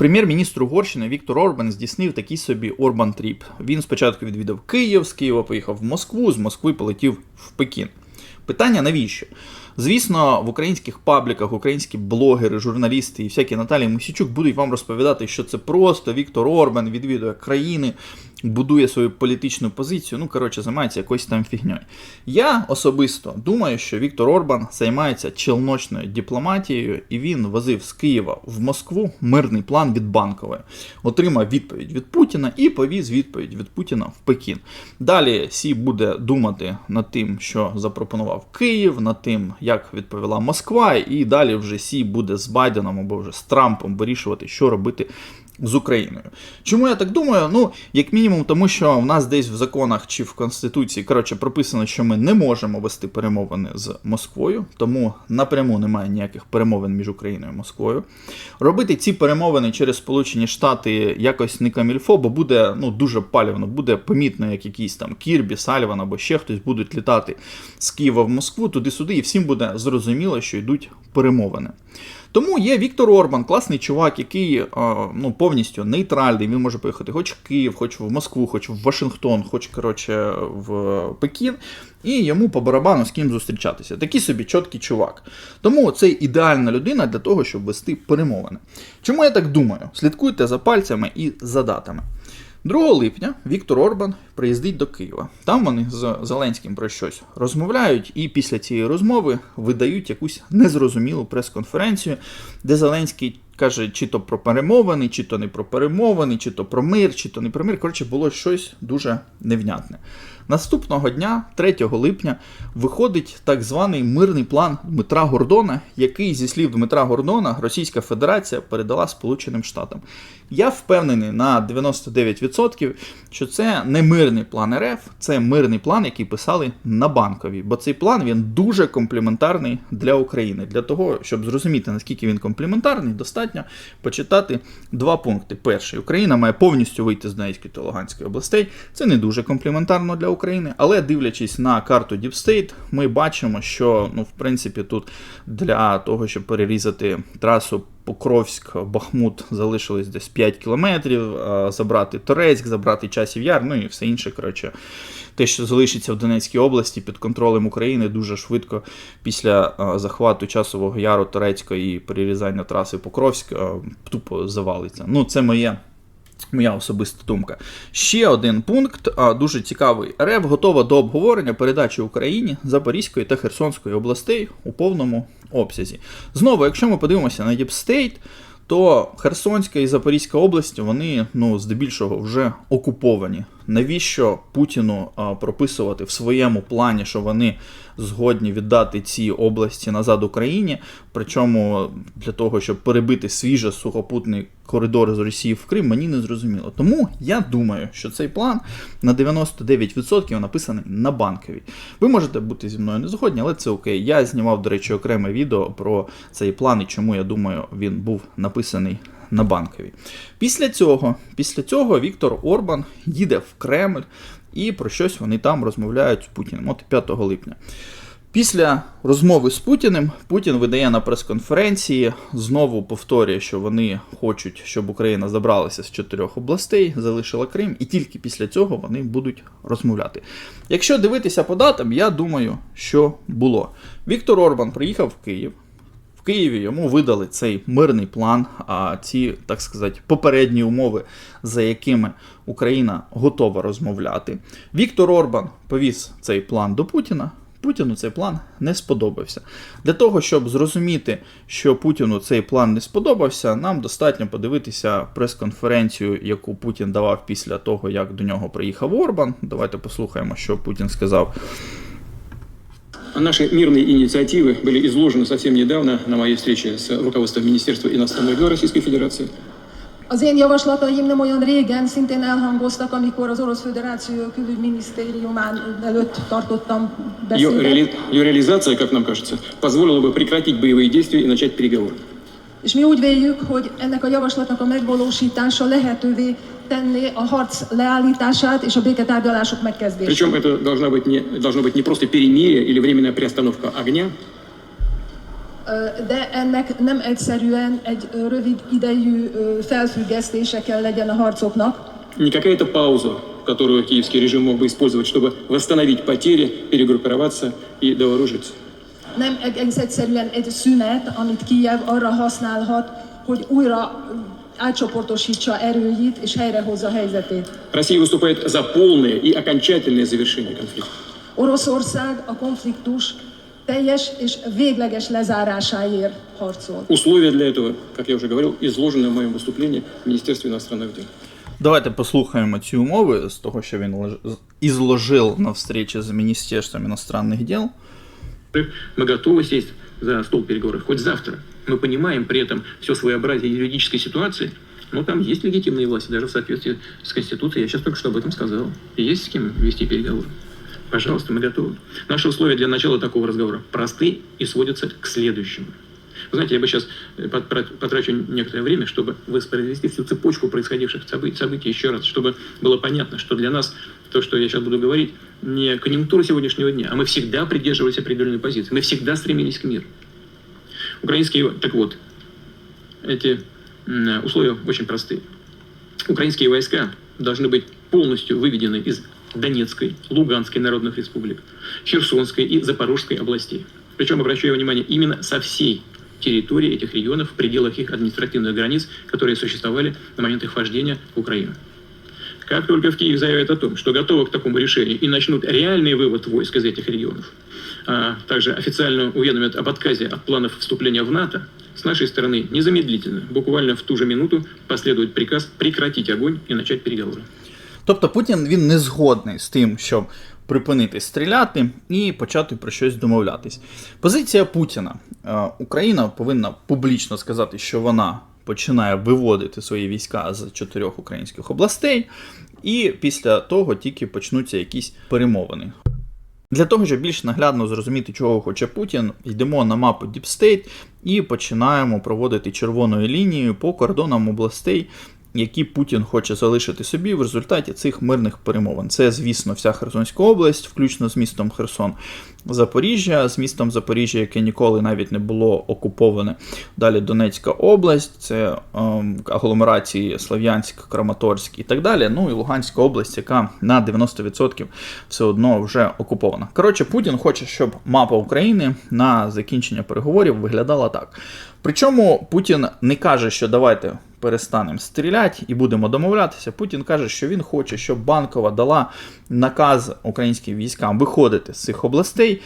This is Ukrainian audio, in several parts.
Прем'єр-міністр Угорщини Віктор Орбан здійснив такий собі Орбан Тріп. Він спочатку відвідав Київ, з Києва поїхав в Москву, з Москви полетів в Пекін. Питання навіщо? Звісно, в українських пабліках українські блогери, журналісти і всякі Наталі Мусічук будуть вам розповідати, що це просто Віктор Орбан відвідує країни, будує свою політичну позицію. Ну, коротше, займається якоюсь там фігньою. Я особисто думаю, що Віктор Орбан займається челночною дипломатією, і він возив з Києва в Москву мирний план від банкової, отримав відповідь від Путіна і повіз відповідь від Путіна в Пекін. Далі Сі буде думати над тим, що запропонував Київ, над тим, як відповіла Москва, і далі вже Сі буде з Байденом або вже з Трампом вирішувати, що робити з Україною. Чому я так думаю? Ну, як мінімум, тому що в нас десь в законах чи в Конституції коротше, прописано, що ми не можемо вести перемовини з Москвою, тому напряму немає ніяких перемовин між Україною і Москвою. Робити ці перемовини через Сполучені Штати якось не камільфо, бо буде ну, дуже палівно, буде помітно, як якісь там Кірбі, Сальван або ще хтось будуть літати з Києва в Москву туди-сюди, і всім буде зрозуміло, що йдуть перемовини. Тому є Віктор Орбан, класний чувак, який е, ну, повністю нейтральний. Він може поїхати хоч в Київ, хоч в Москву, хоч в Вашингтон, хоч коротше, в Пекін. І йому по барабану з ким зустрічатися. Такий собі чіткий чувак. Тому це ідеальна людина для того, щоб вести перемовини. Чому я так думаю? Слідкуйте за пальцями і за датами. 2 липня Віктор Орбан приїздить до Києва. Там вони з Зеленським про щось розмовляють, і після цієї розмови видають якусь незрозумілу прес-конференцію, де Зеленський каже, чи то про перемовини, чи то не про перемовини, чи то про мир, чи то не про мир. Коротше, було щось дуже невнятне. Наступного дня, 3 липня, виходить так званий мирний план Дмитра Гордона, який, зі слів Дмитра Гордона, Російська Федерація передала Сполученим Штатам. Я впевнений на 99%, що це не мирний план РФ, це мирний план, який писали на банковій. Бо цей план він дуже компліментарний для України. Для того, щоб зрозуміти, наскільки він компліментарний, достатньо почитати два пункти. Перший Україна має повністю вийти з Донецької та Луганської областей. Це не дуже компліментарно для України, але дивлячись на карту State, ми бачимо, що ну, в принципі тут для того, щоб перерізати трасу. Покровськ, Бахмут залишилось десь 5 кілометрів, забрати Торецьк, забрати Часів Яр, ну і все інше. коротше, Те, що залишиться в Донецькій області під контролем України дуже швидко після захвату Часового Яру Торецька і перерізання траси Покровськ тупо завалиться. Ну, це моє. Моя особиста думка. Ще один пункт, дуже цікавий. РФ готова до обговорення передачі Україні Запорізької та Херсонської областей у повному обсязі. Знову, якщо ми подивимося на State, то Херсонська і Запорізька області вони ну, здебільшого вже окуповані. Навіщо Путіну прописувати в своєму плані, що вони згодні віддати ці області назад Україні? Причому для того, щоб перебити свіже сухопутний коридор з Росії в Крим, мені не зрозуміло. Тому я думаю, що цей план на 99% написаний на банковій. Ви можете бути зі мною не згодні, але це окей. Я знімав, до речі, окреме відео про цей план і чому я думаю, він був написаний на банковій. Після цього, після цього Віктор Орбан їде в Кремль і про щось вони там розмовляють з Путіним. От 5 липня. Після розмови з Путіним Путін видає на прес-конференції, знову повторює, що вони хочуть, щоб Україна забралася з чотирьох областей, залишила Крим, і тільки після цього вони будуть розмовляти. Якщо дивитися по датам, я думаю, що було. Віктор Орбан приїхав в Київ. В Києві йому видали цей мирний план, а ці, так сказати, попередні умови, за якими Україна готова розмовляти. Віктор Орбан повіз цей план до Путіна. Путіну цей план не сподобався. Для того, щоб зрозуміти, що Путіну цей план не сподобався, нам достатньо подивитися прес-конференцію, яку Путін давав після того, як до нього приїхав Орбан. Давайте послухаємо, що Путін сказав. Наши мирные инициативы были изложены совсем недавно на моей встрече с руководством Министерства иностранных дел Российской Федерации. Az én javaslataim nem olyan régen szintén elhangoztak, amikor az Orosz Föderáció külügyminisztériumán előtt tartottam beszédet. ее реализация, как нам кажется, позволила бы прекратить боевые действия и начать переговоры. És mi úgy véljük, hogy ennek a javaslatnak a megvalósítása lehetővé tenné a harc leállítását és a béketárgyalások megkezdését. Причем это должна быть не, должно быть не просто перемирие или временная приостановка огня, Ö, De ennek nem egyszerűen egy ö, rövid idejű ö, felfüggesztése kell legyen a harcoknak, Не какая-то пауза, которую киевский режим мог бы использовать, чтобы восстановить потери, перегруппироваться и дооружиться. nem egész egyszerűen egy szünet, amit Kijev arra használhat, hogy újra ö, átcsoportosítsa erőit és helyrehozza a helyzetét. Россия выступает за полное и окончательное завершение конфликта. Oroszország a konfliktus teljes és végleges lezárásáért harcol. Условия для этого, как я уже говорил, изложены в моем выступлении в Министерстве иностранных дел. Давайте послухаємо ці умови з того, що він лож- ізложив на встречі з Міністерством іностранних дел. Мы готовы сесть за стол переговоров хоть завтра. Мы понимаем при этом все своеобразие юридической ситуации, но там есть легитимные власти, даже в соответствии с Конституцией. Я сейчас только что об этом сказал. Есть с кем вести переговоры. Пожалуйста, мы готовы. Наши условия для начала такого разговора просты и сводятся к следующему. Вы знаете, я бы сейчас потрачу некоторое время, чтобы воспроизвести всю цепочку происходивших событий, событий еще раз, чтобы было понятно, что для нас то, что я сейчас буду говорить, не конъюнктура сегодняшнего дня, а мы всегда придерживались определенной позиции. Мы всегда стремились к миру. Украинские, так вот, эти условия очень простые. Украинские войска должны быть полностью выведены из Донецкой, Луганской народных республик, Херсонской и Запорожской областей. Причем, обращаю внимание, именно со всей территории этих регионов в пределах их административных границ, которые существовали на момент их вхождения в Украину. Как только в Киев заявят о том, что готовы к такому решению и начнут реальный вывод войск из этих регионов, а также официально уведомят об отказе от планов вступления в НАТО, с нашей стороны незамедлительно, буквально в ту же минуту, последует приказ прекратить огонь и начать переговоры. Тобто Путін він не згодний з тим, щоб припинити стріляти і почати про щось домовлятись. Позиція Путіна. Е, Україна повинна публічно сказати, що вона починає виводити свої війська з чотирьох українських областей, і після того тільки почнуться якісь перемовини. Для того, щоб більш наглядно зрозуміти, чого хоче Путін, йдемо на мапу State і починаємо проводити червоною лінією по кордонам областей, які Путін хоче залишити собі в результаті цих мирних перемовин. Це, звісно, вся Херсонська область, включно з містом Херсон, Запоріжжя, з містом Запоріжжя, яке ніколи навіть не було окуповане. Далі Донецька область, це ем, агломерації Слов'янськ, Краматорськ і так далі. Ну і Луганська область, яка на 90% все одно вже окупована. Коротше, Путін хоче, щоб мапа України на закінчення переговорів виглядала так. Причому Путін не каже, що давайте перестанемо стріляти і будемо домовлятися. Путін каже, що він хоче, щоб банкова дала наказ українським військам виходити з цих областей.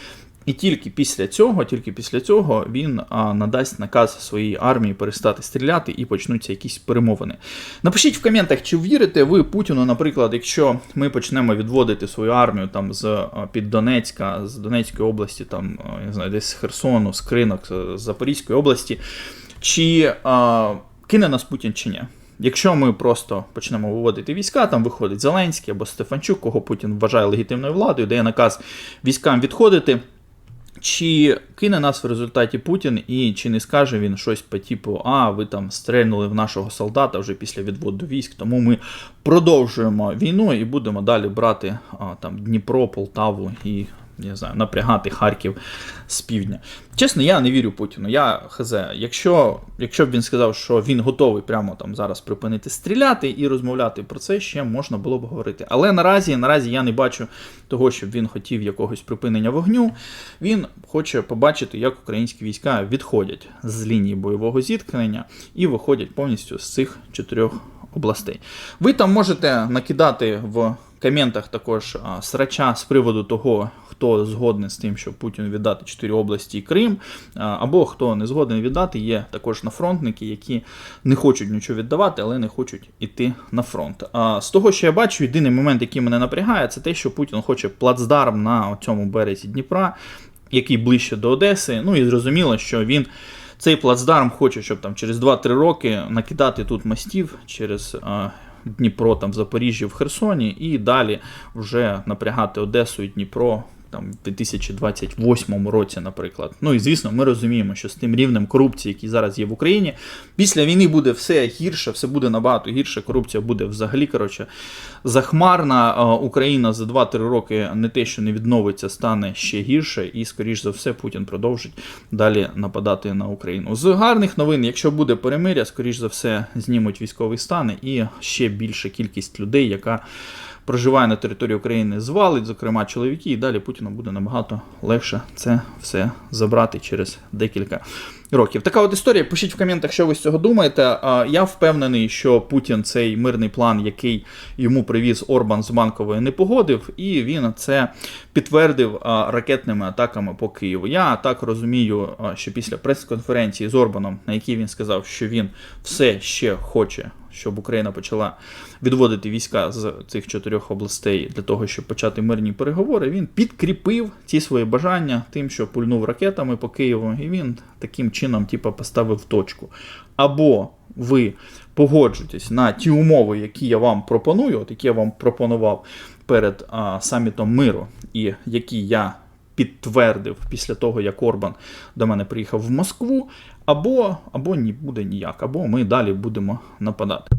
І тільки після цього, тільки після цього він а, надасть наказ своїй армії перестати стріляти і почнуться якісь перемовини. Напишіть в коментах, чи вірите ви Путіну, наприклад, якщо ми почнемо відводити свою армію там з під Донецька, з Донецької області, там я не знаю, десь з Херсону, з Кринок, з Запорізької області, чи а, кине нас Путін чи ні? Якщо ми просто почнемо виводити війська, там виходить Зеленський або Стефанчук, кого Путін вважає легітимною владою, дає наказ військам відходити. Чи кине нас в результаті Путін і чи не скаже він щось по типу, а ви там стрельнули в нашого солдата вже після відводу військ, тому ми продовжуємо війну і будемо далі брати а, там Дніпро, Полтаву і не знаю, напрягати Харків з півдня. Чесно, я не вірю Путіну. Я хз, якщо, якщо б він сказав, що він готовий прямо там зараз припинити стріляти і розмовляти про це, ще можна було б говорити. Але наразі, наразі я не бачу того, щоб він хотів якогось припинення вогню. Він хоче побачити, як українські війська відходять з лінії бойового зіткнення і виходять повністю з цих чотирьох областей. Ви там можете накидати в коментах також срача з приводу того, хто згоден з тим, щоб Путін віддати чотири області і Крим, або хто не згоден віддати, є також нафронтники, які не хочуть нічого віддавати, але не хочуть іти на фронт. А, з того, що я бачу, єдиний момент, який мене напрягає, це те, що Путін хоче плацдарм на цьому березі Дніпра, який ближче до Одеси. Ну і зрозуміло, що він. Цей плацдарм хоче, щоб там через 2-3 роки накидати тут мостів через а, Дніпро, там в Запоріжжі, в Херсоні, і далі вже напрягати Одесу і Дніпро там в 2028 році, наприклад. Ну і звісно, ми розуміємо, що з тим рівнем корупції, який зараз є в Україні, після війни буде все гірше, все буде набагато гірше. Корупція буде взагалі коротше захмарна. Україна за 2-3 роки не те, що не відновиться, стане ще гірше, і скоріш за все Путін продовжить далі нападати на Україну. З гарних новин, якщо буде перемиря, скоріш за все знімуть військовий стан і ще більша кількість людей, яка проживає на території України, звалить, зокрема чоловіки, і далі Путіну буде набагато легше це все забрати через декілька років. Така от історія. Пишіть в коментах, що ви з цього думаєте. Я впевнений, що Путін цей мирний план, який йому привіз Орбан з банкової, не погодив, і він це підтвердив ракетними атаками по Києву. Я так розумію, що після прес-конференції з Орбаном, на якій він сказав, що він все ще хоче. Щоб Україна почала відводити війська з цих чотирьох областей для того, щоб почати мирні переговори, він підкріпив ці свої бажання тим, що пульнув ракетами по Києву, і він таким чином, типу, поставив точку. Або ви погоджуєтесь на ті умови, які я вам пропоную, от які я вам пропонував перед а, самітом миру, і які я підтвердив після того, як Орбан до мене приїхав в Москву, або, або не буде ніяк, або ми далі будемо нападати.